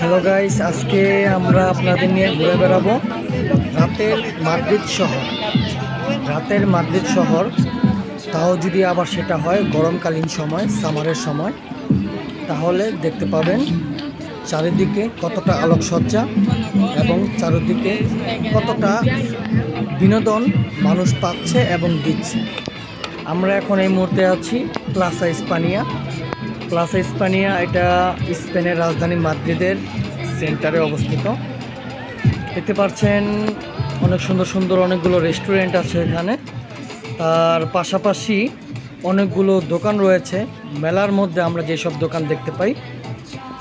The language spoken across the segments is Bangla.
হ্যালো গাইস আজকে আমরা আপনাদের নিয়ে ঘুরে বেড়াবো রাতের মাদ্রিদ শহর। রাতের মাদ্রিদ শহর, তাও যদি আবার সেটা হয় গরমকালীন সময়, সামারের সময়, তাহলে দেখতে পাবেন চারিদিকে কতটা আলোকসজ্জা এবং চারিদিকে কতটা বিনোদন মানুষ পাচ্ছে এবং দিচ্ছে। আমরা এখন এই মুহূর্তে আছি প্লাসা ইস্পানিয়া প্লাসা ইস্পানিয়া এটা স্পেনের রাজধানী মাদ্রিদের সেন্টারে অবস্থিত। দেখতে পাচ্ছেন, অনেক সুন্দর সুন্দর অনেকগুলো রেস্টুরেন্ট আছে এখানে। তার পাশাপাশি অনেকগুলো দোকান রয়েছে। মেলার মধ্যে আমরা যেসব দোকান দেখতে পাই,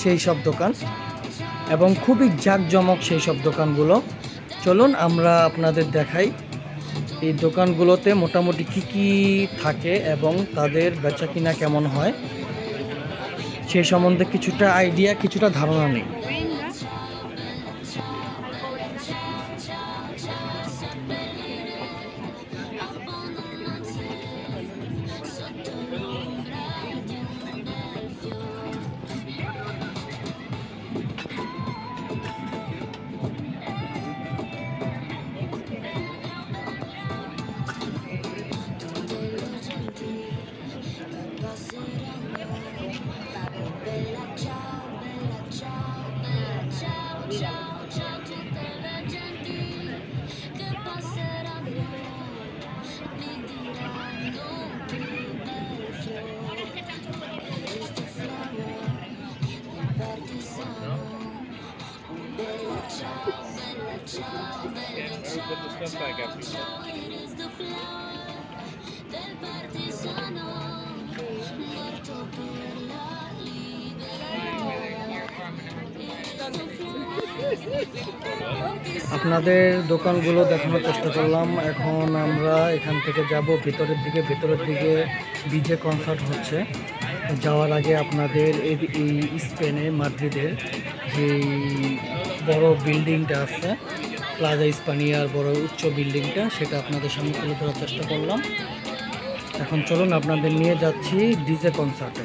সেই সব দোকান। এবং খুবই জাঁকজমক সেই সব দোকানগুলো। চলুন আমরা আপনাদের দেখাই, এই দোকানগুলোতে মোটামুটি কি কি থাকে এবং তাদের বেচা কিনা কেমন হয়। সেই সম্বন্ধে কিছুটা আইডিয়া কিছুটা ধারণা নেই। Put the stuff back after. আপনাদের দোকানগুলো দেখানোর চেষ্টা করলাম এখন আমরা এখান থেকে যাব ভিতরের দিকে ভিতরের দিকে ডিজে কনসার্ট হচ্ছে যাওয়ার আগে আপনাদের এই স্পেনে মাদ্রিদের যেই বড় বিল্ডিংটা আছে প্লাজা ইস্পানিয়ার বড় উচ্চ বিল্ডিংটা, সেটা আপনাদের সামনে তুলে ধরার চেষ্টা করলাম। এখন চলুন আপনাদের নিয়ে যাচ্ছি ডিজে কনসার্টে।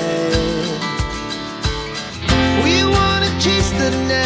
the next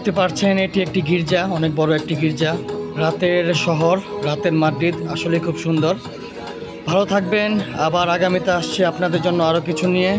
দেখতে পাচ্ছেন এটি একটি গির্জা, অনেক বড় একটি গির্জা। রাতের শহর, রাতের মাদ্রিদ আসলে খুব সুন্দর। ভালো থাকবেন, আবার আগামীতে আসছে আপনাদের জন্য আরও কিছু নিয়ে।